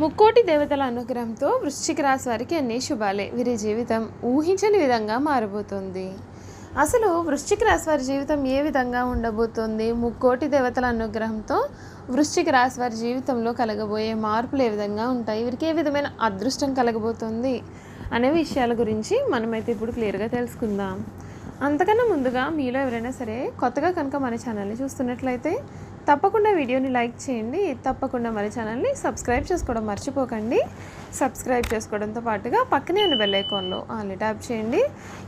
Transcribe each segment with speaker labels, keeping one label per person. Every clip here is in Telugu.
Speaker 1: ముక్కోటి దేవతల అనుగ్రహంతో వృశ్చిక రాశి వారికి అన్ని శుభాలే. వీరి జీవితం ఊహించని విధంగా మారబోతుంది. అసలు వృశ్చిక రాశి వారి జీవితం ఏ విధంగా ఉండబోతోంది? ముక్కోటి దేవతల అనుగ్రహంతో వృశ్చిక రాశి వారి జీవితంలో కలగబోయే మార్పులు ఏ విధంగా ఉంటాయి? వీరికి ఏ విధమైన అదృష్టం కలగబోతుంది? అనే విషయాల గురించి మనమైతే ఇప్పుడు క్లియర్గా తెలుసుకుందాం. అంతకన్నా ముందుగా మీలో ఎవరైనా సరే కొత్తగా కనుక మన ఛానల్ని చూస్తున్నట్లయితే తప్పకుండా వీడియోని లైక్ చేయండి. తప్పకుండా మన ఛానల్ని సబ్స్క్రైబ్ చేసుకోవడం మర్చిపోకండి. సబ్స్క్రైబ్ చేసుకోవడంతో పాటుగా పక్కనే ఉన్న బెల్ ఐకాన్లో ఆల్ని ట్యాప్ చేయండి.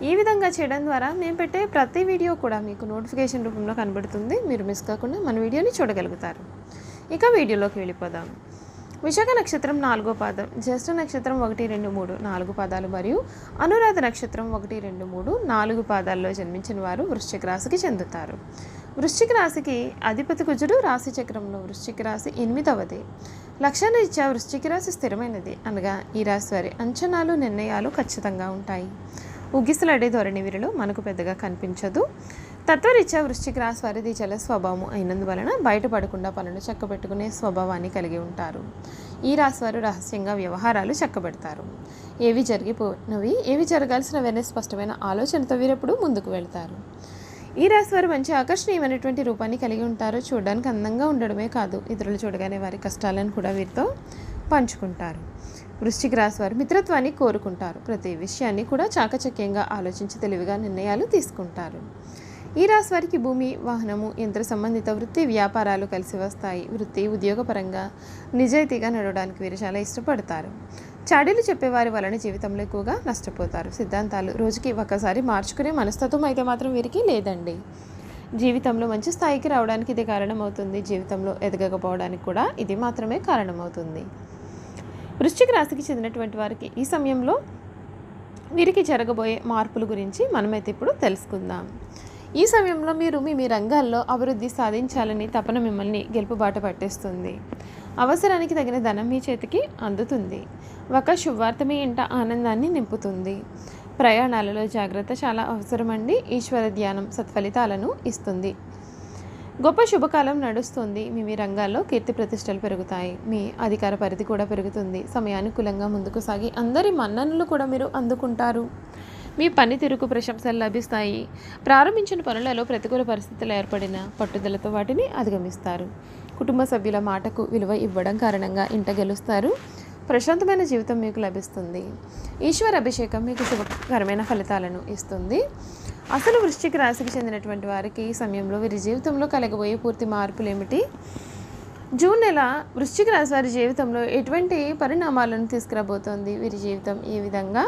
Speaker 1: ఈ విధంగా చేయడం ద్వారా మేము పెట్టే ప్రతి వీడియో కూడా మీకు నోటిఫికేషన్ రూపంలో కనబడుతుంది. మీరు మిస్ కాకుండా మన వీడియోని చూడగలుగుతారు. ఇక వీడియోలోకి వెళ్ళిపోదాం. విశాఖ నక్షత్రం నాలుగో పాదం జ్యేష్ఠ నక్షత్రం ఒకటి రెండు మూడు నాలుగు పాదాలు మరియు అనురాధ నక్షత్రం ఒకటి రెండు మూడు నాలుగు పాదాల్లో జన్మించిన వారు వృశ్చిక రాశికి చెందుతారు. వృశ్చిక రాశికి అధిపతి కుజుడు రాశి చక్రంలో వృశ్చిక రాశి ఎనిమిదవది. లక్షణరీత్యా వృశ్చిక రాశి స్థిరమైనది. అనగా ఈ రాశి వారి అంచనాలు నిర్ణయాలు ఖచ్చితంగా ఉంటాయి. ఉగిసలాడే ధోరణి వీరిలో మనకు పెద్దగా కనిపించదు. తత్వరీత్యా వృశ్చిక రాశి వారిది జల స్వభావం అయినందువలన బయటపడకుండా పనులు చక్కబెట్టుకునే స్వభావాన్ని కలిగి ఉంటారు. ఈ రాశి వారు రహస్యంగా వ్యవహారాలు చక్కబెడతారు. ఏవి జరిగిపోయినవి ఏవి జరగాల్సినవనే స్పష్టమైన ఆలోచనతో వీరెప్పుడు ముందుకు వెళ్తారు. ఈ రాశి వారు మంచి ఆకర్షణీయమైనటువంటి రూపాన్ని కలిగి ఉంటారు చూడడానికి అందంగా ఉండడమే కాదు. ఇతరులు చూడగానే వారి కష్టాలను కూడా వీరితో పంచుకుంటారు. వృశ్చిక రాశి వారు మిత్రత్వాన్ని కోరుకుంటారు. ప్రతి విషయాన్ని కూడా చాకచక్యంగా ఆలోచించి తెలివిగా నిర్ణయాలు తీసుకుంటారు. ఈ రాశి వారికి భూమి వాహనము యంత్ర సంబంధిత వృత్తి వ్యాపారాలు కలిసి వస్తాయి. వృత్తి ఉద్యోగపరంగా నిజాయితీగా నడవడానికి వీరు చాలా ఇష్టపడతారు. చాడీలు చెప్పేవారి వలన జీవితంలో ఎక్కువగా నష్టపోతారు. సిద్ధాంతాలు రోజుకి ఒక్కసారి మార్చుకునే మనస్తత్వం అయితే మాత్రం వీరికి లేదండి. జీవితంలో మంచి స్థాయికి రావడానికి ఇది కారణమవుతుంది. జీవితంలో ఎదగకపోవడానికి కూడా ఇది మాత్రమే కారణమవుతుంది. వృశ్చిక రాశికి చెందినటువంటి వారికి ఈ సమయంలో వీరికి జరగబోయే మార్పుల గురించి మనమైతే ఇప్పుడు తెలుసుకుందాం. ఈ సమయంలో మీరు మీ మీ రంగాల్లో అభివృద్ధి సాధించాలని తపన మిమ్మల్ని గెలుపుబాట పట్టేస్తుంది. అవసరానికి తగిన ధనం మీ చేతికి అందుతుంది. ఒక శుభార్త మీ ఇంట ఆనందాన్ని నింపుతుంది. ప్రయాణాలలో జాగ్రత్త చాలా అవసరమండి. ఈశ్వర ధ్యానం సత్ఫలితాలను ఇస్తుంది. గొప్ప శుభకాలం నడుస్తుంది. మీ మీ రంగాల్లో కీర్తి ప్రతిష్టలు పెరుగుతాయి. మీ అధికార పరిధి కూడా పెరుగుతుంది. సమయానుకూలంగా ముందుకు సాగి అందరి మన్ననలు కూడా మీరు అందుకుంటారు. మీ పనితీరుకు ప్రశంసలు లభిస్తాయి. ప్రారంభించిన పనులలో ప్రతికూల పరిస్థితులు ఏర్పడిన పట్టుదలతో వాటిని అధిగమిస్తారు. కుటుంబ సభ్యుల మాటకు విలువ ఇవ్వడం కారణంగా ఇంట గెలుస్తారు. ప్రశాంతమైన జీవితం మీకు లభిస్తుంది. ఈశ్వర అభిషేకం మీకు శుభకరమైన ఫలితాలను ఇస్తుంది. అసలు వృశ్చిక రాశికి చెందినటువంటి వారికి ఈ సమయంలో వీరి జీవితంలో కలగబోయే పూర్తి మార్పులు ఏమిటి జూన్ నెల వృశ్చిక రాశి వారి జీవితంలో ఎటువంటి పరిణామాలను తీసుకురాబోతోంది? వీరి జీవితం ఏ విధంగా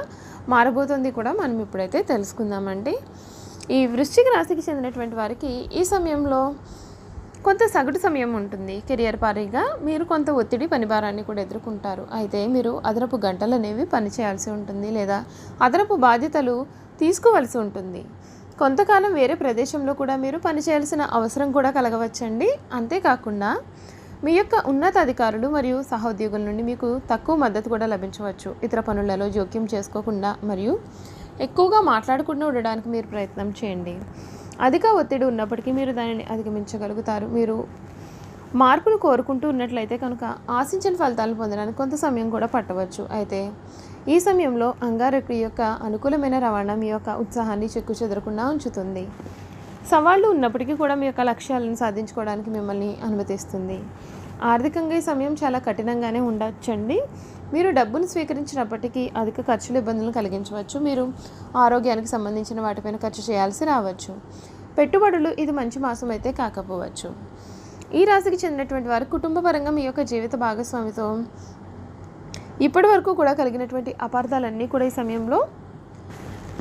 Speaker 1: మారబోతోంది కూడా మనం ఇప్పుడైతే తెలుసుకుందామండి. ఈ వృశ్చిక రాశికి చెందినటువంటి వారికి ఈ సమయంలో కొంత సగటు సమయం ఉంటుంది. కెరియర్ పారీగా మీరు కొంత ఒత్తిడి పనిభారాన్ని కూడా ఎదుర్కొంటారు. అయితే మీరు అదనపు గంటలు అనేవి పనిచేయాల్సి ఉంటుంది లేదా అదనపు బాధ్యతలు తీసుకోవలసి ఉంటుంది. కొంతకాలం వేరే ప్రదేశంలో కూడా మీరు పనిచేయాల్సిన అవసరం కూడా కలగవచ్చండి. అంతేకాకుండా మీ యొక్క ఉన్నతాధికారులు మరియు సహోద్యోగుల నుండి మీకు తక్కువ మద్దతు కూడా లభించవచ్చు. ఇతర పనులలో జోక్యం చేసుకోకుండా మరియు ఎక్కువగా మాట్లాడకుండా ఉండడానికి మీరు ప్రయత్నం చేయండి. అధిక ఒత్తిడి ఉన్నప్పటికీ మీరు దానిని అధిగమించగలుగుతారు. మీరు మార్పును కోరుకుంటూ ఉన్నట్లయితే కనుక ఆశించిన ఫలితాలను పొందడానికి కొంత సమయం కూడా పట్టవచ్చు. అయితే ఈ సమయంలో అంగారకుడి యొక్క అనుకూలమైన రవాణా మీ యొక్క ఉత్సాహాన్ని చెక్కు చెదరకుండా ఉంచుతుంది. సవాళ్ళు ఉన్నప్పటికీ కూడా మీ యొక్క లక్ష్యాలను సాధించుకోవడానికి మిమ్మల్ని అనుమతిస్తుంది. ఆర్థికంగా ఈ సమయం చాలా కఠినంగానే ఉండొచ్చండి. మీరు డబ్బును స్వీకరించినప్పటికీ అధిక ఖర్చులు ఇబ్బందులను కలిగించవచ్చు. మీరు ఆరోగ్యానికి సంబంధించిన వాటిపైన ఖర్చు చేయాల్సి రావచ్చు. పెట్టుబడులు ఇది మంచి మాసం అయితే కాకపోవచ్చు. ఈ రాశికి చెందినటువంటి వారు కుటుంబపరంగా మీ యొక్క జీవిత భాగస్వామితో ఇప్పటి వరకు కూడా కలిగినటువంటి అపార్థాలన్నీ కూడా ఈ సమయంలో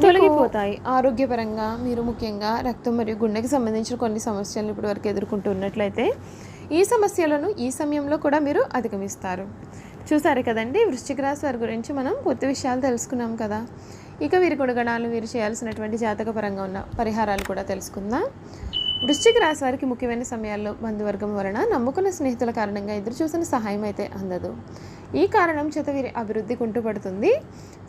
Speaker 1: తొలగిపోతాయి. ఆరోగ్యపరంగా మీరు ముఖ్యంగా రక్తం మరియు గుండెకి సంబంధించిన కొన్ని సమస్యలను ఇప్పటి వరకు ఎదుర్కొంటున్నట్లయితే ఈ సమస్యలను ఈ సమయంలో కూడా మీరు అధిగమిస్తారు. చూసారు కదండి వృశ్చిక రాశి వారి గురించి మనం పూర్తి విషయాలు తెలుసుకున్నాం కదా. ఇక వీరి గుణగణాలు వీరు చేయాల్సినటువంటి జాతకపరంగా ఉన్న పరిహారాలు కూడా తెలుసుకుందాం. వృశ్చిక రాశి వారికి ముఖ్యమైన సమయాల్లో బంధువర్గం వలన నమ్ముకున్న స్నేహితుల కారణంగా ఎదురు చూసిన సహాయం అయితే అందదు. ఈ కారణం చేత వీరి అభివృద్ధి కుంటుపడుతుంది.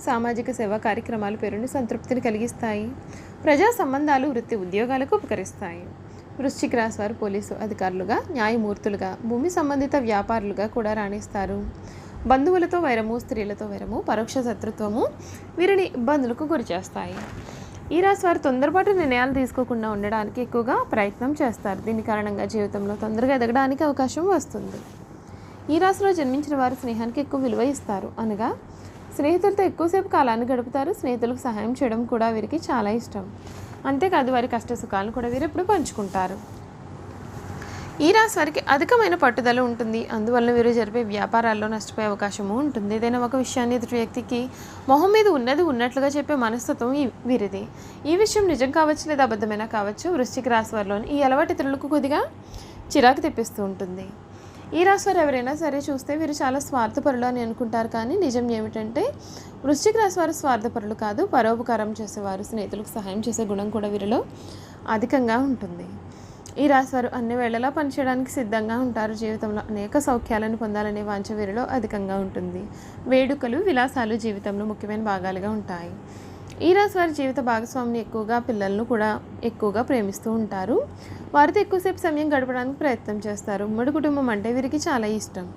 Speaker 1: సామాజిక సేవా కార్యక్రమాలు పేరుని సంతృప్తిని కలిగిస్తాయి. ప్రజా సంబంధాలు వృత్తి ఉద్యోగాలకు ఉపకరిస్తాయి. వృశ్చిక రాశి వారు పోలీసు అధికారులుగా న్యాయమూర్తులుగా భూమి సంబంధిత వ్యాపారులుగా కూడా రాణిస్తారు. బంధువులతో వైరము స్త్రీలతో వైరము పరోక్ష శత్రుత్వము వీరిని ఇబ్బందులకు గురిచేస్తాయి. ఈ రాశి వారు తొందరపాటు నిర్ణయాలు తీసుకోకుండా ఉండడానికి ఎక్కువగా ప్రయత్నం చేస్తారు. దీని కారణంగా జీవితంలో తొందరగా ఎదగడానికి అవకాశం వస్తుంది. ఈ రాశిలో జన్మించిన వారు స్నేహానికి ఎక్కువ విలువ ఇస్తారు. అనగా స్నేహితులతో ఎక్కువసేపు కాలాన్ని గడుపుతారు. స్నేహితులకు సహాయం చేయడం కూడా వీరికి చాలా ఇష్టం. అంతేకాదు వారి కష్ట సుఖాలను కూడా వీరు ఎప్పుడు పంచుకుంటారు. ఈ రాశి వారికి అధికమైన పట్టుదల ఉంటుంది. అందువల్ల వీరు జరిపే వ్యాపారాల్లో నష్టపోయే అవకాశము ఉంటుంది. ఏదైనా ఒక విషయాన్ని ఎదుటి వ్యక్తికి మొహం మీద ఉన్నది ఉన్నట్లుగా చెప్పే మనస్తత్వం ఈ వీరిది. ఈ విషయం నిజం కావచ్చు లేదా అబద్ధమైనా కావచ్చు వృశ్చిక రాశి వారిలోని ఈ అలవాటు ఇతరులకు కొద్దిగా చిరాకు తెప్పిస్తూ ఉంటుంది. ఈ రాశి వారు ఎవరైనా సరే చూస్తే వీరు చాలా స్వార్థపరులు అని అనుకుంటారు. కానీ నిజం ఏమిటంటే వృశ్చిక రాశి వారు స్వార్థపరులు కాదు పరోపకారం చేసేవారు స్నేహితులకు సహాయం చేసే గుణం కూడా వీరిలో అధికంగా ఉంటుంది. ఈ రాశివారు అన్ని వేళలా పనిచేయడానికి సిద్ధంగా ఉంటారు. జీవితంలో అనేక సౌఖ్యాలను పొందాలనే వాంఛ వీరిలో అధికంగా ఉంటుంది. వేడుకలు విలాసాలు జీవితంలో ముఖ్యమైన భాగాలుగా ఉంటాయి. ఈ రాశి వారి జీవిత భాగస్వామిని ఎక్కువగా పిల్లలను కూడా ఎక్కువగా ప్రేమిస్తూ ఉంటారు. వారితో ఎక్కువసేపు సమయం గడపడానికి ప్రయత్నం చేస్తారు. ఉమ్మడి కుటుంబం అంటే వీరికి చాలా ఇష్టం.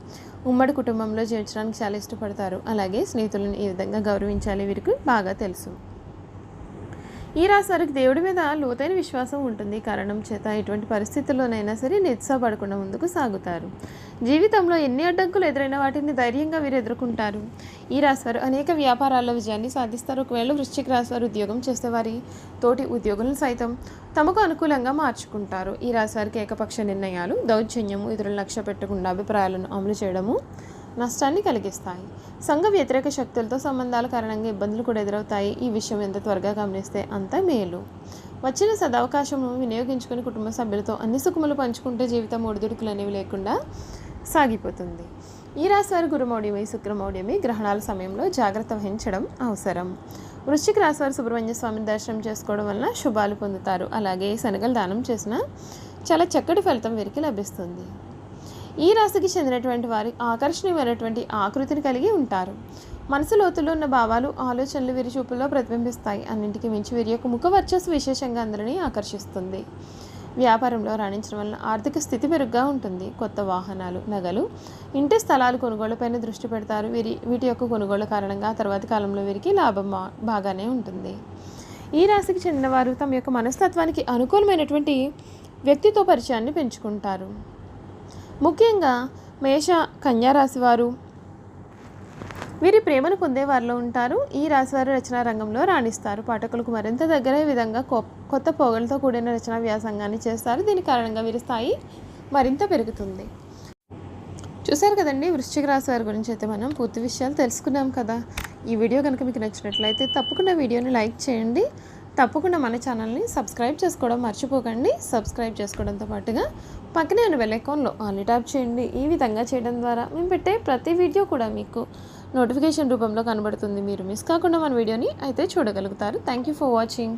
Speaker 1: ఉమ్మడి కుటుంబంలో జీవించడానికి చాలా ఇష్టపడతారు. అలాగే స్నేహితులను ఏ విధంగా గౌరవించాలి వీరికి బాగా తెలుసు. ఈ రాశి వారికి దేవుడి మీద లోతైన విశ్వాసం ఉంటుంది. కారణం చేత ఎటువంటి పరిస్థితుల్లోనైనా సరే నిరుత్సాహపడకుండా ముందుకు సాగుతారు. జీవితంలో ఎన్ని అడ్డంకులు ఎదురైన వాటిని ధైర్యంగా వీరు ఎదుర్కొంటారు. ఈ రాశివారు అనేక వ్యాపారాల్లో విజయాన్ని సాధిస్తారు. ఒకవేళ వృశ్చిక రాశివారు వారు ఉద్యోగం చేసేవారి తోటి ఉద్యోగులను సైతం తమకు అనుకూలంగా మార్చుకుంటారు. ఈ రాశివారికి ఏకపక్ష నిర్ణయాలు దౌర్జన్యము ఇతరులను లక్ష్య పెట్టకుండా అభిప్రాయాలను అమలు చేయడము నష్టాన్ని కలిగిస్తాయి. సంఘ వ్యతిరేక శక్తులతో సంబంధాల కారణంగా ఇబ్బందులు కూడా ఎదురవుతాయి. ఈ విషయం ఎంత త్వరగా గమనిస్తే అంత మేలు. వచ్చిన సదవకాశము వినియోగించుకుని కుటుంబ సభ్యులతో అన్ని సుఖములు పంచుకుంటే జీవితం ఒడిదుడుకులు అనేవి లేకుండా సాగిపోతుంది. ఈ రాశి వారి గురుమౌఢ్యమి శుక్రమౌఢ్యమి గ్రహణాల సమయంలో జాగ్రత్త వహించడం అవసరం. వృశ్చిక రాశి వారు సుబ్రహ్మణ్య స్వామిని దర్శనం చేసుకోవడం వలన శుభాలు పొందుతారు. అలాగే శనగలు దానం చేసిన చాలా చక్కటి ఫలితం వీరికి లభిస్తుంది. ఈ రాశికి చెందినటువంటి వారి ఆకర్షణీయమైనటువంటి ఆకృతిని కలిగి ఉంటారు. మనసు లోతుల్లో ఉన్న భావాలు ఆలోచనలు వీరి చూపుల్లో ప్రతిబింబిస్తాయి. అన్నింటికి మించి వీరి యొక్క ముఖ వర్చస్సు విశేషంగా అందరినీ ఆకర్షిస్తుంది. వ్యాపారంలో రాణించడం వలన ఆర్థిక స్థితి మెరుగ్గా ఉంటుంది. కొత్త వాహనాలు నగలు ఇంటి స్థలాలు కొనుగోలుపైన దృష్టి పెడతారు. వీరి వీటి యొక్క కొనుగోలు కారణంగా తర్వాతి కాలంలో వీరికి లాభం బాగానే ఉంటుంది. ఈ రాశికి చెందినవారు తమ యొక్క మనస్తత్వానికి అనుకూలమైనటువంటి వ్యక్తితో పరిచయాన్ని పెంచుకుంటారు. ముఖ్యంగా మేష కన్యారాశి వారు వీరి ప్రేమను పొందే వారిలో ఉంటారు. ఈ రాశివారు రచనా రంగంలో రాణిస్తారు. పాఠకులకు మరింత దగ్గర విధంగా కొ- కొత్త పొగలతో కూడిన రచనా వ్యాసంగాన్ని చేస్తారు. దీని కారణంగా వీరి స్థాయి మరింత పెరుగుతుంది. చూశారు కదండి వృశ్చిక రాశి వారి గురించి అయితే మనం పూర్తి విషయాలు తెలుసుకున్నాం కదా. ఈ వీడియో కనుక మీకు నచ్చినట్లయితే తప్పకుండా వీడియోని లైక్ చేయండి. తప్పకుండా మన ఛానల్ని సబ్స్క్రైబ్ చేసుకోవడం మర్చిపోకండి. సబ్స్క్రైబ్ చేసుకోవడంతో పాటుగా పక్కనే ఉన్న బెల్ ఆల్ ట్యాప్ చేయండి. ఈ విధంగా చేయడం ద్వారా మేము పెట్టే ప్రతి వీడియో కూడా మీకు నోటిఫికేషన్ రూపంలో కనబడుతుంది. మీరు మిస్ కాకుండా మన వీడియోని అయితే చూడగలుగుతారు. Thank you for watching